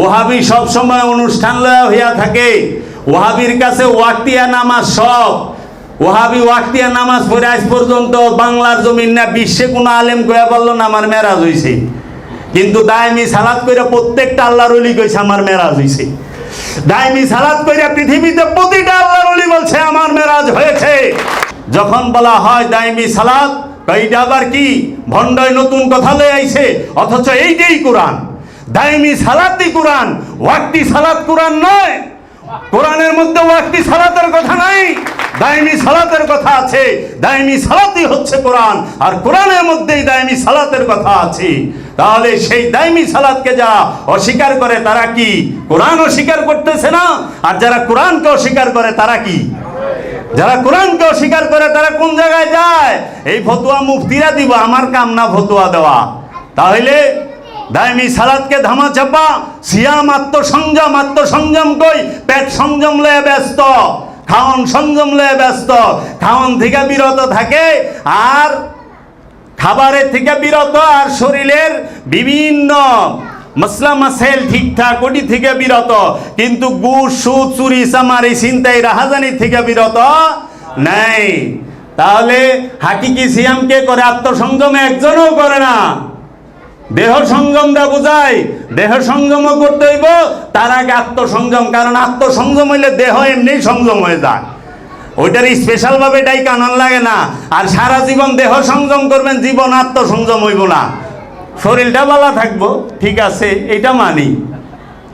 ওহাবি সব সময় অনুষ্ঠান লয়া হইয়া থাকে। ওহাবির কাছে ওয়াক্তিয়া নামাজ সব। ওহাবি ওয়াক্তিয়া নামাজ পড়ে আজ পর্যন্ত বাংলার জমিন না বিশ্বে কোনো আলেম কয়া বলল না, আমার মেরাজ হইছে। কিন্তু দায়মি সালাত করে প্রত্যেকটা আল্লাহর অলি কইছে, আমার মেরাজ হইছে। দায়মি সালাত করে পৃথিবীতে প্রতিটা আল্লাহর অলি বলছে, আমার মেরাজ হয়েছে। যখন বলা হয় দায়মি সালাত, এইটা আবার কি? ভণ্ডয় নতুন কথা লয়ে আইছে, অথচ এইটাই কোরআন। দায়মি সালাতই কোরআন। ওয়াক্তি সালাত কোরআন নয়। কোরআনের মধ্যে ওয়াক্তি সালাতের কথা নাই। দায়মি সালাতের কথা আছে। দায়মি সালাতই হচ্ছে কোরআন। আর কোরআনের মধ্যেই দায়মি সালাতের কথা আছে। তাহলে সেই দায়মি সালাতকে যারা অস্বীকার করে তারা কি? কোরআন অস্বীকার করতেছে না? আর যারা কোরআনকে অস্বীকার করে তারা কি? যারা কোরআনকে অস্বীকার করে তারা কোন জায়গায় যায়? এই ফতুয়া মুফতিরা দিব, আমার কাম না ফতুয়া দেওয়া। তাহলে দায়মি সালাদকে ধামা চাপা, সিয়াম আত্মসংযম আত্মসংযম কই? পেট সংযম লয়ে ব্যস্ত, খাওন সংযম লয়ে ব্যস্ত। খাওন থেকে বিরত থাকে আর খাবারের থেকে বিরত আর শরীরের বিভিন্ন মশলা মাসেল ঠিকঠাক ওটি থেকে বিরত। কিন্তু গুড়, সুদ, চুরি, চামারি চিন্তাই রাহাজানি থেকে বিরত নাই। তাহলে সিয়াম কে করে? আত্মসংযম একজনও করে না। দেহ সংযম দা বোঝায় দেহ সংযমও করতে হইব, তার আগে আত্মসংযম, কারণ আত্মসংযম হইলে দেহ এমনি সংযম হয়ে যায়। ওইটার স্পেশাল ভাবে এটাই কানন লাগে না। আর সারা জীবন দেহ সংযম করবেন, জীবন আত্মসংযম হইব না। শরীরটা ভালো থাকব, ঠিক আছে, এটা মানি।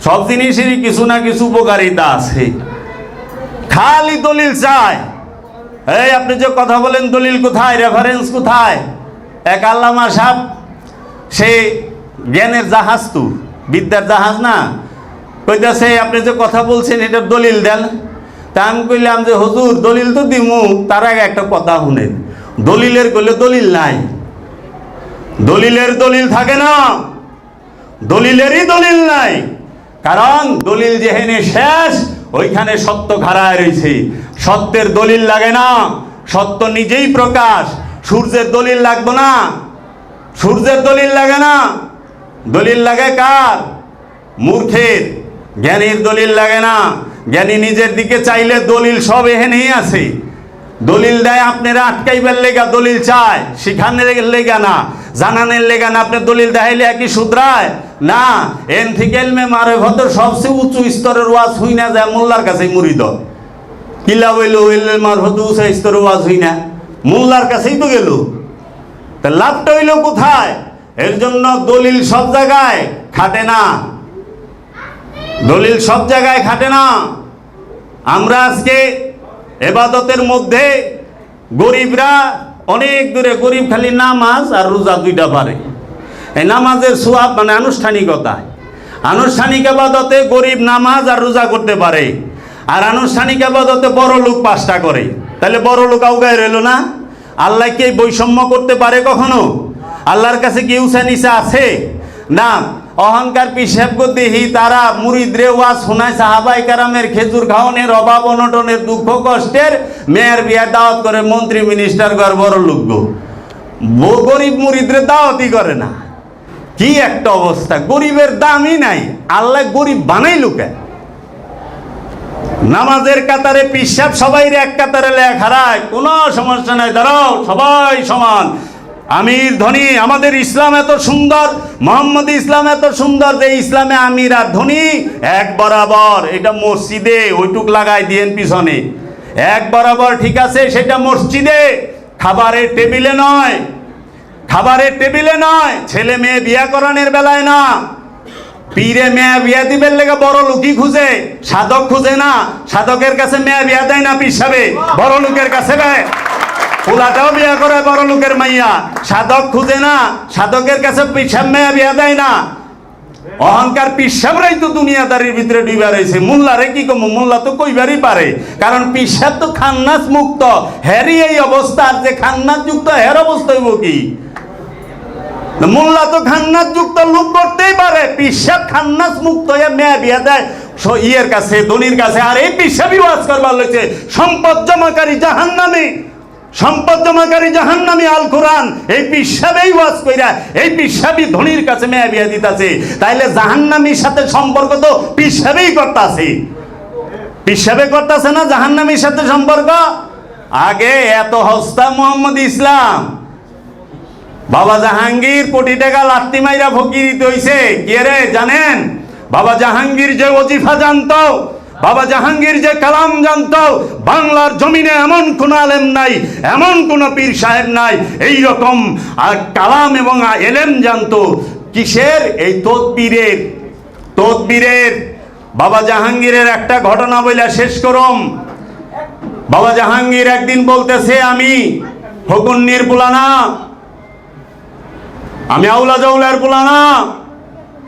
সব জিনিসেরই কিছু না কিছু উপকারিতা আছে। খালি দলিল চায় এই, আপনি যে কথা বলেন, দলিল কোথায়? রেফারেন্স কোথায়? এক আল্লামা সাহেব সে জ্ঞানের জাহাজ তো, বিদ্যার জাহাজ না। কইতাছে, আপনি যে কথা বলছেন, এটার দলিল দেন। তা আমি কইলাম যে, হুজুর, দলিল তো দিমু, তার আগে একটা কথা শুনেন। দলিলের কইলে দলিল নাই। দলিলের দলিল থাকে না। দলিলেরই দলিল নাই। কারণ দলিল যেখানে শেষ, ওইখানে সত্য খাড়ায় রয়েছে সত্যের দলিল লাগে না। সত্য নিজেই প্রকাশ। সূর্যের দলিল লাগবে না। সূর্যের দলিল লাগে না। দলিল লাগে কার? মূর্খের। জ্ঞানীর দলিল লাগে না। জ্ঞানী নিজের দিকে চাইলে দলিল সব এখানেই আছে। দলিল দেয় আপনারা আটকাইবার লেগা দলিল চায়, শিখানের লেগা না, জানানের লেগা না, আপনি দলিল দেখাইলে একই শুধরায়। না, এন থেকে মারে ভদ্র, সবচেয়ে উঁচু স্তরের ওয়াজ হই না যায় মোল্লার কাছে মুড়িদ কিলা বইল এলমে মার ভদ্র, উঁচু স্তরের ওয়াজ হই না। মোল্লার কাছেই তো গেল। তা লাভটা হইল কোথায়? এর জন্য দলিল সব জায়গায় খাটে না। দলিল সব জায়গায় খাটে না। আমরা আজকে এবাদতের মধ্যে গরিবরা অনেক দূরে, গরিব খালি নামাজ আর রোজা দুইটা পারে। এই নামাজের সোয়াব মানে আনুষ্ঠানিকতা। আনুষ্ঠানিক আবাদতে গরিব নামাজ আর রোজা করতে পারে। আর আনুষ্ঠানিক আবাদতে বড় লোক পাঁচটা করে। তাহলে বড় লোক আউগায় রইল না? আল্লাহ কি বৈষম্য করতে পারে কখনো? আল্লাহর কাছে কি উঁচা নিচা আছে? না, অহংকার পিসেব দেহি তারা মুরিদরে ওয়া শোনায় সাহাবাই কারামের খেজুর খাওয়ানোর অভাব, অনটনের দুঃখ, কষ্টের মেয়ের বিয়া, দাওয়াত করে মন্ত্রী মিনিস্টার ঘর বড় লোক গো। ব- গরিব মুরিদরে দাওয়াতই করে না। কি একটা অবস্থা, গরিবের দামই নাই। আল্লাহ গরিব বানাই লোকে নামাজের কাতারে পিসাব সবাই এক কাতারে লেখ, হারায়। কোনো সমস্যা নাই, দাঁড়াও, সবাই সমান। আমির ধনী, আমাদের ইসলাম এত সুন্দর, মোহাম্মদ ইসলাম এত সুন্দর যে ইসলামে আমির আর ধনী এক বরাবর। এটা মসজিদে, ওইটুক লাগাই দিয়েন পিছনে। এক বরাবর ঠিক আছে, সেটা মসজিদে। খাবারের টেবিলে নয়। খাবারের টেবিলে নয়। ছেলে মেয়ে বিয়া করানোর বেলায় না। পীরে মেয়া বিয়া দিবেন লেগে বড় লোকই খুঁজে, সাধক খুঁজে না, সাধকের কাছে মেয়া বিয়া দেয় না পিসাবে বড় লোকের কাছে দেয় বিয়া করে বড় লোকের মাইয়া, সাধক খুঁজে না, সাধকের কাছে পিসাব মেয়া বিয়া দেয় না। অহংকার পিসাবরাই তো দুনিয়াদারির ভিতরে ডুবা রয়েছে, মোল্লারে কি কম, মোল্লা তো কইবারই পারে। কারণ পিসাব তো খান্নাস মুক্ত হ্যারি এই অবস্থা, আর যে খান্নাস যুক্ত হের অবস্থা হইব কি? মোল্লা তো খান্নাস যুক্ত লোক করতেই পারে পিসাব খান্নাস মুক্ত হয়ে মেয়া বিয়া দেয়। ইয়ের কাছে, ধনির কাছে, আর এই পিসাবই ওয়াজ করবার লইছে। সম্পদ জমাকারী জাহান নামে সম্পদ জমাকারী জাহান্নামী আল কোরআন, এই পিসাবেই ওয়াজ কইরা, এই পিসাবি ধনির কাছে মেয়া বিয়া দিতাছে। তাইলে জাহান্নামীর সাথে সম্পর্ক তো পিসাবেই করতাছে। পিসাবে করতাছে না জাহান্নামীর সাথে সম্পর্ক? আগে এত হস্তা মোহাম্মদ ইসলাম। বাবা জাহাঙ্গীর কোটি টাকা লাত্তি মাইরা ফকিরিতে হইছে। কে রে, জানেন? বাবা জাহাঙ্গীর যে ওজিফা জানতো, বাবা জাহাঙ্গীর যে কালাম জানত, বাংলার জমিনে এমন কোন আলেম নাই, এমন কোন পীর সাহেব নাই এই রকম কালাম এবং এলেম জানতো। কিসের? এই তদবীরের তদবীরের। বাবা জাহাঙ্গীরের একটা ঘটনা বইলা শেষ করম। বাবা জাহাঙ্গীর একদিন বলতেছে, আমি ফকুন্নির বুলানা আমি আউলা জাউলার পোলা না।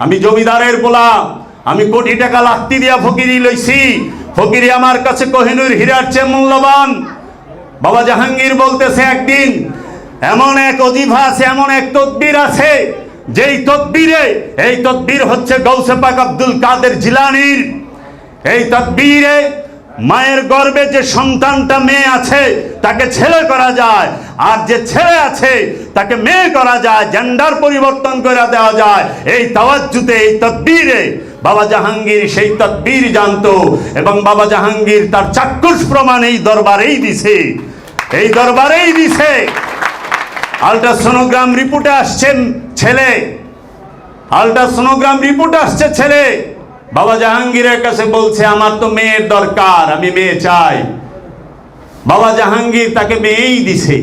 আমি জমিদারের পোলা। আমি কোটি টাকা লাত্তি দিয়া ফকিরি লইছি। ফকিরি আমার কাছে কোহিনুর হীরার চেয়ে মূল্যবান। বাবা জাহাঙ্গীর বলতেছে একদিন, এমন এক অজিফা আছে, এমন এক তদ্বির আছে, যেই তদ্বিরে এই তদ্বির হচ্ছে গৌসে পাক আব্দুল কাদের জিলানির। এই তদ্বিরে মায়ের গর্ভে যে সন্তানটা মেয়ে আছে, তাকে ছেলে করা যায়। আর যে ছেলে আছে, তাকে মেয়ে করা যায় জেন্ডার পরিবর্তন করে দেওয়া যায়। এই তাওয়াজ্জুতে, এই তদ্বিরে বাবা জাহাঙ্গীর সেই তদ্বির জানতো এবং বাবা জাহাঙ্গীর তার চাক্ষুষ প্রমাণ এই দরবারেই দিছে। এই দরবারেই দিছে। আলট্রাসোনোগ্রাম রিপোর্টে আসছেন ছেলে। আলট্রাসোনোগ্রাম রিপোর্ট আসছে ছেলে। বাবা জাহাঙ্গীরের কাছে বলছে, আমার তো মেয়ের দরকার, আমি মেয়ে চাই। বাবা জাহাঙ্গীর তাকে মেয়েই দিছে।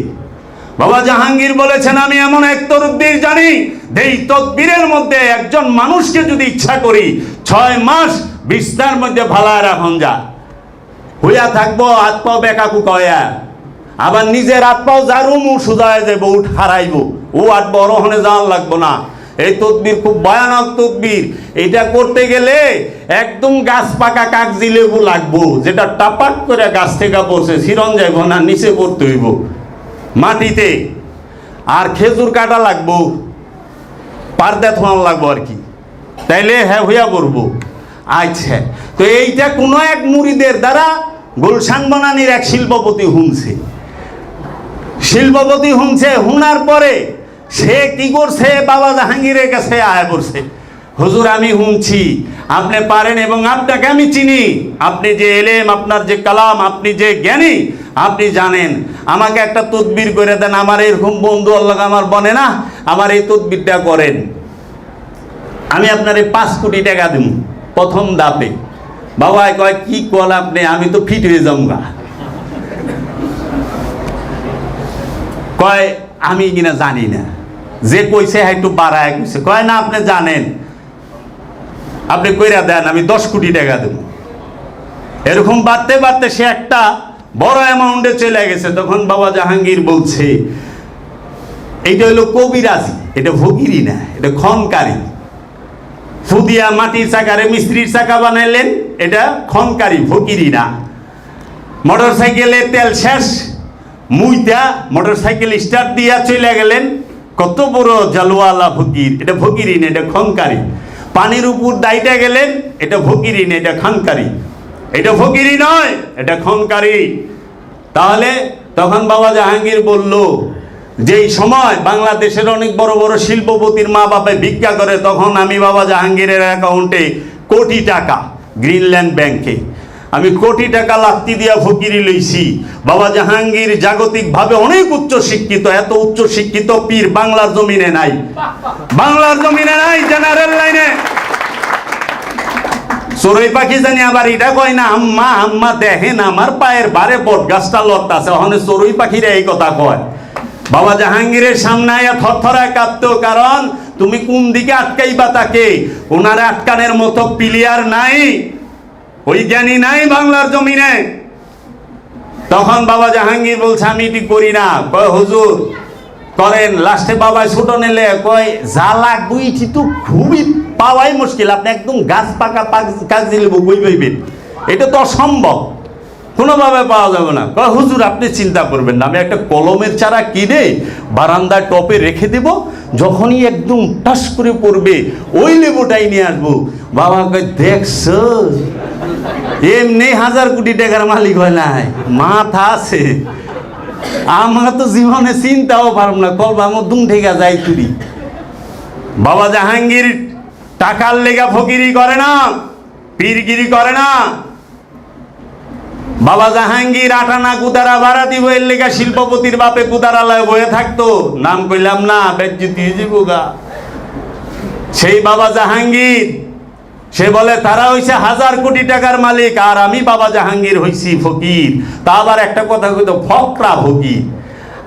বাবা জাহাঙ্গীর বলেছেন, আমি এমন এক তরুদ্দির জানি এই তদবিরের মধ্যে একজন মানুষকে যদি ইচ্ছা করি, ছয় মাস বিস্তার মধ্যে ভালায় রাখন যা। হইয়া থাকব, হাত পাও বেকাকু কয়া। আবার নিজের হাত পাও যারুমু সুদায় যাব উঠ হারাইব। ও আট বড় হনে যাওয়ার লাগবো না। এই তদবির খুব ভয়ানক তদবির এটা করতে গেলে একদম গাছ পাকা কাগজি লেবু লাগবো, যেটা টাপাক করে গাছ থেকে পড়ছে সিরন যাইব না নিচে পড়তে হইব। মাটিতে। আর খেজুর কাটা লাগবো, পারদা থোয়ান লাগবো আর কি। তাইলে হ্যাঁ হইয়া পড়ব। আচ্ছা তো এইটা কোনো এক মুড়িদের দ্বারা গুলশান বনানির এক শিল্পপতি হুমছে শিল্পপতি হুমছে হুনার পরে সে কি করছে? বাবা জাহাঙ্গীরের কাছে আয় করছে। হুজুর, আমি হুমছি আপনি পারেন এবং আপনাকে আমি চিনি। আপনি যে এলেম, আপনার যে কালাম, আপনি যে জ্ঞানী, আপনি জানেন। আমাকে একটা তদবির করে দেন। আমার এরকম বন্ধু আল্লাহ আমার বনে না, আমার এই তদবিরটা করেন। আমি আপনার এই পাঁচ কোটি টাকা দিব, প্রথম দাপে বাবা কয়, কি কল আপনি? আমি তো ফিট হয়ে যাব কয়, আমি কিনা জানি না। যে কইছে হ্যাঁ একটু বাড়ায় কইছে। কয়, না, আপনি জানেন। আপনি কইরা দেন, আমি দশ কোটি টাকা দেব। এরকম বাড়তে বাড়তে সে একটা বড় অ্যামাউন্টে চলে গেছে। তখন বাবা জাহাঙ্গীর বলছে, এইটা হলো কবিরাজি, এটা ভগিরি না, এটা খনকারী ফুদিয়া মাটির চাকারে মিস্ত্রির চাকা বানাইলেন, এটা খনকারী ফকিরি না। মোটর সাইকেলে তেল শেষ, মুইতা মোটর সাইকেল স্টার্ট দিয়া চলে গেলেন। কত বড় জালওয়ালা ফকির এটা ফকিরি না, এটা খনকারী পানির উপর দায়টা গেলেন, এটা ভকিরি না, এটা খানকারি। এটা ফকিরি নয়, এটা খনকারি। তাহলে তখন বাবা জাহাঙ্গীর বলল, যেই সময় বাংলাদেশের অনেক বড় বড় শিল্পপতির মা বাপে ভিক্ষা করে, তখন আমি বাবা জাহাঙ্গীরের অ্যাকাউন্টে কোটি টাকা গ্রিনল্যান্ড ব্যাংকে আমি কোটি টাকা লাত্তি দিয়া ফকিরি লইছি। বাবা জাহাঙ্গীর জাগতিকভাবে অনেক উচ্চ শিক্ষিত, এত উচ্চ শিক্ষিত পীর বাংলার জমিনে নাই। বাংলার জমিনে নাই, জেনারেল লাইনে। চড়ুই পাখি জানি আবার এটা কয় না, আম্মা আম্মা, দেখেন আমার পায়ের বারে বট গাছটা লড়তাছে ওখানে চড়ুই পাখিরা এই কথা কয়। বাবা জাহাঙ্গীরের সামনে আয়া থরথরায় কাঁপতো কারণ তুমি কোন দিকে আটকাইবা তাকে? ওনার আটকানের মতো প্লেয়ার নাই। ওই জ্ঞানী নাই বাংলার জমিনে। তখন বাবা জাহাঙ্গীর বলছে, আমি এটি করি না। কয়, হুজুর, করেন। লাস্টে বাবা ছোট নিলে কয়, জ্বালা গুইটি তো খুবই পাওয়াই মুশকিল। আপনি একদম গাছ পাকা কাজ দিলে বই পাইবেন এটা তো অসম্ভব। কোনোভাবে পাওয়া যাবে না। কয়, হুজুর, আপনি চিন্তা করবেন না, আমি একটা কলমের চারা কিনে বারান্দায় টপে রেখে দেব, যখনই একদম টাস করে পড়বে, ওই লেবুটাই নিয়ে আসব। বাবা কয় দেখছ এমনি হাজার কোটি টাকার মালিক হয় নাই মাথা আছে। আমার তো জীবনে চিন্তাও পারব না কলবা আমার দুম ঠেকা যাই তুরি বাবা জাহাঙ্গীর টাকার লেগা ফকিরি করে না, পীরগিরি করে না বাবা জাহাঙ্গীর আটানা কুদারা ভাড়া এর লেগা শিল্পপতির বাপে কুদারালয় বয়ে থাকতো। নাম কইলাম না বেজ্জুতি সেই বাবা জাহাঙ্গীর, সে বলে, তারা হইছে হাজার কোটি টাকার মালিক, আর আমি বাবা জাহাঙ্গীর হইছি ফকির। তা আবার একটা কথা কইতো, ফকরা ফকির।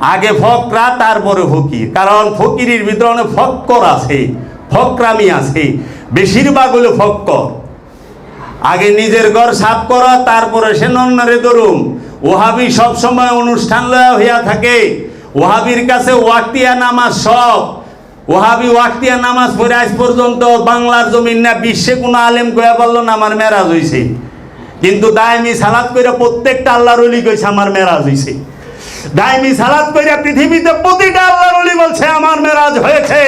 আগে ফকরা, তারপরে ফকির। কারণ ফকিরের ভিতরে অনেক ফক্কর আছে, ফকরামি আছে। বেশিরভাগ হলো ফক্কর। আগে নিজের ঘর সাফ করা, তারপরে সে নন্নারে ধরুম। ওহাবি সব সময় অনুষ্ঠান লয়া হইয়া থাকে। ওহাবির কাছে ওয়াক্তিয়া নামাজ সব। ওহাবি ওয়াক্তিয়া নামাজ পড়ে আজ পর্যন্ত বাংলার জমিন না বিশ্বে কোনো আলেম কয়া বলল না, আমার মেরাজ হইছে। কিন্তু দায়মি সালাত করে প্রত্যেকটা আল্লাহর অলি কইছে, আমার মেরাজ হইছে। দায়মি সালাত করে পৃথিবীতে প্রতিটা আল্লাহর অলি বলছে, আমার মেরাজ হয়েছে।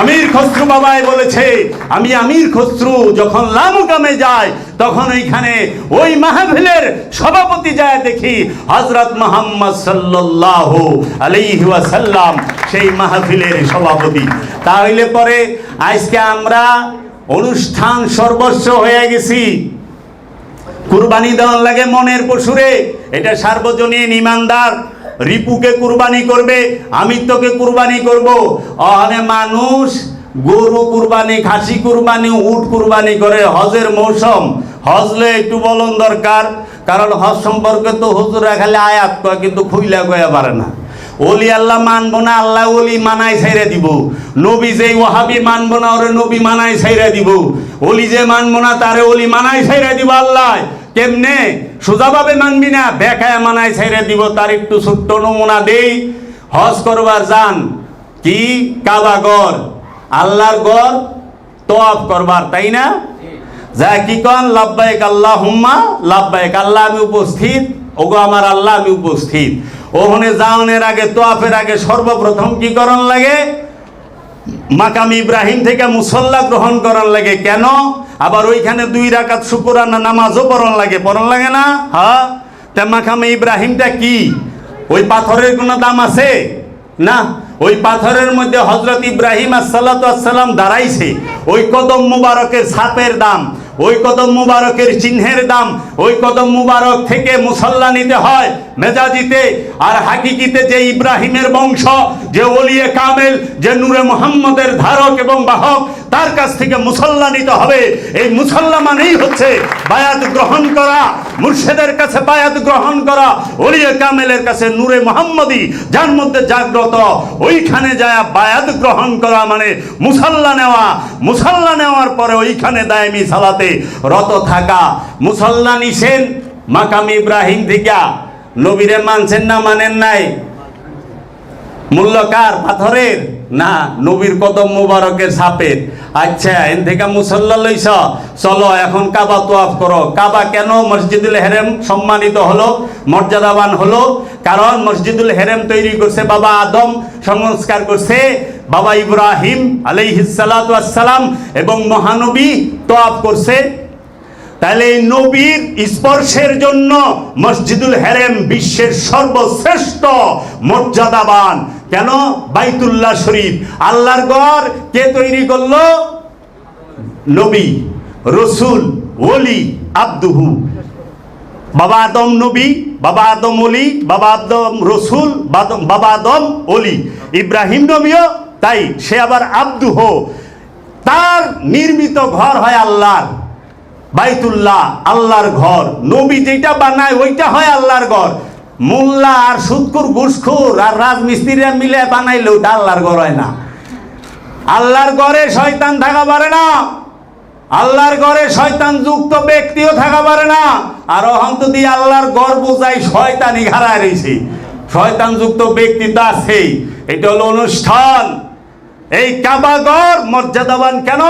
আমির খসরু বাবাই বলেছে, আমি আমির খসরু, যখন লামুকামে যাই, তখন ওইখানে ওই মাহফিলের সভাপতি যায় দেখি হজরত মোহাম্মদ সাল্লাহ আলাইহি ওয়াসাল্লাম, সেই মাহফিলের সভাপতি। তাহলে পরে আজকে আমরা অনুষ্ঠান সর্বস্ব হয়ে গেছি। কুরবানি দেওয়ার লাগে মনের পশুরে, এটা সার্বজনীন ইমানদার। রিপুকে কুরবানি করবে আমিত্বকে কুরবানি করব। অনে মানুষ, গরু কুরবানি, খাসি কুরবানি, উট কুরবানি করে হজের মৌসুম। হজলে একটু বলন দরকার, কারণ হজ সম্পর্কে তো হুজুরা খালি আয়াত কয়, কিন্তু খুইলা কয়া পারে না। ওলি আল্লাহ মানবো না, আল্লাহ ওলি মানাই ছাইরে দিব। নবী যে ওহাবি মানবো না, ওরে নবী মানাই ছাইরে দিব। ওলি যে মানবো না, তারে ওলি মানাই ছাইরে দিব আল্লাহ। কেমনে? সোজাভাবে মানবি না বেকায় মানাই ছাইরে দিব তার একটু ছোট্ট নমুনা দেই। হজ করবার যান, কি কাবা গর আল্লাহর গর তোয়াব করবার, তাই না? যা কি কন লাভবাইক আল্লাহ হুম্মা লাভবাইক আল্লাহ, আমি উপস্থিত। ওগো আমার আল্লাহ, আমি উপস্থিত। ওখানে যাওনের আগে তোয়াফের আগে সর্বপ্রথম কি করণ লাগে? মাকাম ইব্রাহিম থেকে মুসল্লা গ্রহণ করার লাগে। কেন? আবার ওইখানে দুই রাকাত শুকুরানা নামাজও পড়ন লাগে। পড়ন লাগে না? হ্যাঁ? তা মাকামে ইব্রাহিমটা কি? ওই পাথরের কোনো দাম আছে? না। ওই পাথরের মধ্যে হজরত ইব্রাহিম আসাল্লাম দাঁড়াইছে। ওই কদম মুবারকের সাপের দাম। ওই কদম মুবারকের চিহ্নের দাম, ওই কদম মুবারক থেকে মুসল্লা নিতে হয় মেজাজিতে, আর হাকিকিতে যে ইব্রাহিমের বংশ, যে ওলিয়ে কামেল, যে নূরে মোহাম্মদের ধারক এবং বাহক তার কাছ থেকে মুসল্লা নিতে হবে। এই মুসল্লা মানেই হচ্ছে বায়াত গ্রহণ করা, মুর্শেদের কাছে বায়াত গ্রহণ করা, ওলিয়ে কামেলের কাছে নূরে মোহাম্মদী, যার মধ্যে জাগ্রত, ওইখানে যায় বায়াত গ্রহণ করা মানে মুসল্লা নেওয়া। মুসল্লা নেওয়ার পরে ওইখানে দায়মি সালাতে রত থাকা। মুসল্লা নিছেন মাকাম ইব্রাহিম থেকে নবীরে মানছেন না, মানেন নাই। মূল্যকার পাথরের। না, নবীর কদম মুবারকের সাপের। আচ্ছা এন থেকে মুসল্লা লইছ। চলো, এখন কাবা তোয়াফ করো। কাবা কেন মসজিদুল হেরেম সম্মানিত হলো, মর্যাদাবান হলো? কারণ মসজিদুল হেরেম তৈরি করছে বাবা আদম, সংস্কার করছে বাবা ইব্রাহিম আলাইহিসালাম এবং মহানবী তোয়াফ করছে। তাহলে এই নবীর স্পর্শের জন্য মসজিদুল হেরেম বিশ্বের সর্বশ্রেষ্ঠ মর্যাদাবান। কেন? বাইতুল্লাহ শরীফ। আল্লাহর গড় কে তৈরি করল? নবী, রসুল, ওলি, আব্দুহু। বাবা আদম নবী, বাবা আদম অলি বাবা আদম রসুল বাবা আদম অলি ইব্রাহিম নবীও তাই, সে আবার আব্দুহ। তার নির্মিত ঘর হয় আল্লাহর। বাইতুল্লাহ, আল্লাহর ঘর। নবী যেটা বানায়, ওইটা হয় আল্লাহর ঘর। মোল্লা আর সুৎকুর ঘুষখুর আর রাজমিস্ত্রিরা মিলে বানাইলে ওটা আল্লাহর ঘর হয় না। আল্লাহর ঘরে শয়তান থাকা পারে না। আল্লাহর ঘরে শয়তান যুক্ত ব্যক্তিও থাকা পারে না। আর অহন্ত দিয়ে আল্লাহর ঘর বোঝাই শয়তানি ঘাড়ায় রয়েছে। শয়তান যুক্ত ব্যক্তি তো আছেই। এটা হলো অনুষ্ঠান। এই কাবাগর মর্যাদাবান কেন?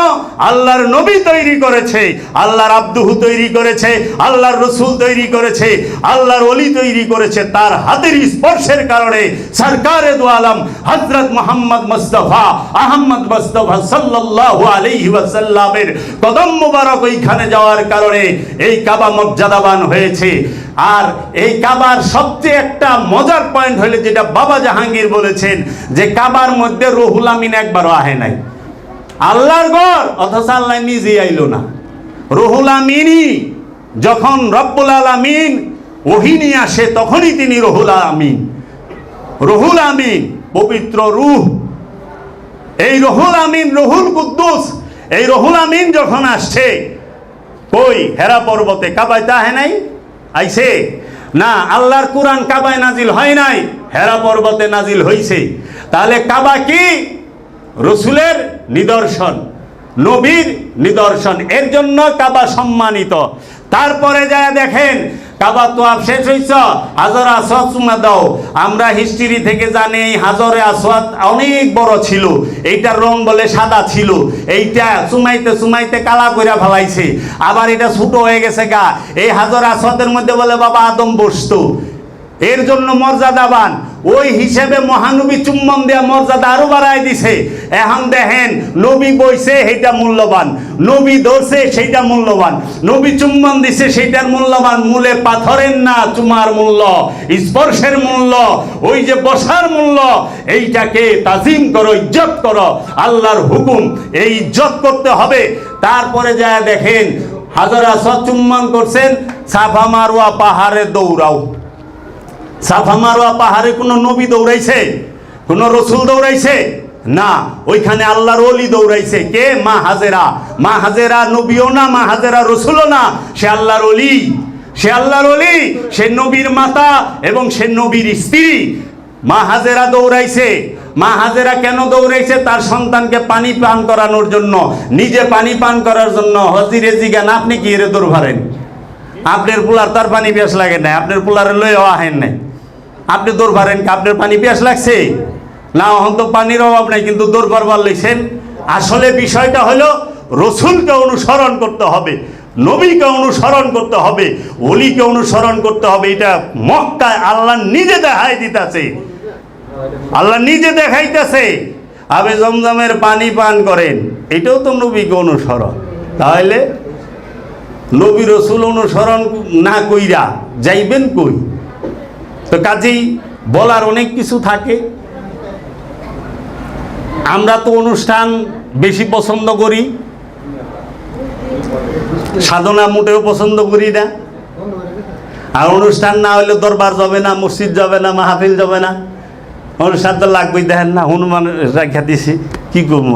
আল্লাহর নবী তৈরি করেছে, আল্লাহর আব্দুহু তৈরি করেছে, আল্লাহর রসুল তৈরি করেছে, আল্লাহর অলি তৈরি করেছে, তার হাতের স্পর্শের কারণে সরকারে দু আলম হজরত মোহাম্মদ মুস্তফা আহম্মদ মুস্তফা সাল্লাল্লাহু আলাইহি ওয়াসাল্লামের কদম মুবারক ওইখানে যাওয়ার কারণে এই কাবা মর্যাদাবান হয়েছে। আর এই কাবার সবচেয়ে একটা মজার পয়েন্ট হলে যেটা বাবা জাহাঙ্গীর বলেছেন যে কাবার মধ্যে রহুল আমিন একবারও আহে নাই। আল্লাহর ঘর, অথচ আল্লাহ নিজে আইলো না। রহুল আমিনই যখন রব্বুল আলামিন ওহি নিয়ে আসে, তখনই তিনি রহুল আমিন। রহুল আমিন, পবিত্র রূহ। এই রহুল আমিন, রহুল কুদ্দুস, এই রহুল আমিন যখন আসছে, কই? হেরা পর্বতে কাবায় তাহে নাই? আইছে। না, আল্লাহর কোরআন কাবায় নাজিল হয় নাই, হেরা পর্বতে নাজিল হইছে। তাহলে কাবা কি? রসুলের নিদর্শন, নবীর নিদর্শন। এর জন্য কাবা সম্মানিত। তারপরে যায় দেখেন, কাবা তো আপ শেষ হইছ, হাজার আসওয়াদ চুমা দাও। আমরা হিস্ট্রি থেকে জানি হাজরে আসওয়াদ অনেক বড় ছিল। এইটার রং বলে সাদা ছিল। এইটা চুমাইতে চুমাইতে কালা কইরা ফেলাইছে। আবার এটা ছোট হয়ে গেছে গা। এই হাজার আসওয়াদের মধ্যে বলে বাবা আদম বসতো। এর জন্য মর্যাদাবান। ওই হিসেবে মহানবী চুম্বন দেয়া মর্যাদা আরও বাড়ায় দিছে। এখন দেখেন, নবী বইছে সেইটা মূল্যবান, নবী ধরছে সেইটা মূল্যবান, নবী চুম্বন দিছে সেইটার মূল্যবান, মূলে পাথরের না চুমার মূল্য, স্পর্শের মূল্য, ওই যে বসার মূল্য, এইটাকে তাজিম করো, ইজ্জত করো, আল্লাহর হুকুম, এই ইজ্জত করতে হবে। তারপরে যা দেখেন, হাজারা চুম্বন করছেন, সাফা মারোয়া পাহাড়ে দৌড়াও। সাফা মারোয়া পাহাড়ে কোনো নবী দৌড়াইছে? কোনো রসুল দৌড়াইছে? না, ওইখানে আল্লাহর অলি দৌড়াইছে। কে? মা হাজেরা। মা হাজেরা নবীও না, মা হাজেরা রসুলও না। সে আল্লাহর অলি সে আল্লাহর অলি সে নবীর মাতা এবং সে নবীর স্ত্রী। মা হাজেরা দৌড়াইছে। মা হাজেরা কেন দৌড়াইছে? তার সন্তানকে পানি পান করানোর জন্য, নিজে পানি পান করার জন্য। হজিরে জিগান আপনি কি এর দৌড় ভারেন আপনার পোলার তার পানি বেশ লাগে না আপনার পোলারে লয়ে আহেন নাই। আপনি দৌড় পারেন কি? আপনার পানি পিয়াস লাগছে? না, এখন তো পানির অভাব নাই, কিন্তু দৌড় পারবার লইছেন। আসলে বিষয়টা হলো, রসুলকে অনুসরণ করতে হবে, নবীকে অনুসরণ করতে হবে অলিকে অনুসরণ করতে হবে। এটা মক্কায় আল্লাহ নিজে দেখাই দিতেছে। আল্লাহ নিজে দেখাইতেছে। আবে জমজমের পানি পান করেন, এটাও তো নবীকে অনুসরণ। তাহলে নবী রসুল অনুসরণ না কইরা যাইবেন কই? তো কাজেই বলার অনেক কিছু থাকে। আমরা তো অনুষ্ঠান বেশি পছন্দ করি। সাধনা মোটেও পছন্দ করি না। আর অনুষ্ঠান না হলে দরবার যাবে না, মসজিদ যাবে না, মাহফিল যাবে না। অনুষ্ঠান তো লাগবেই, দেখেন না হনুমান রাখা দিছি কি করব?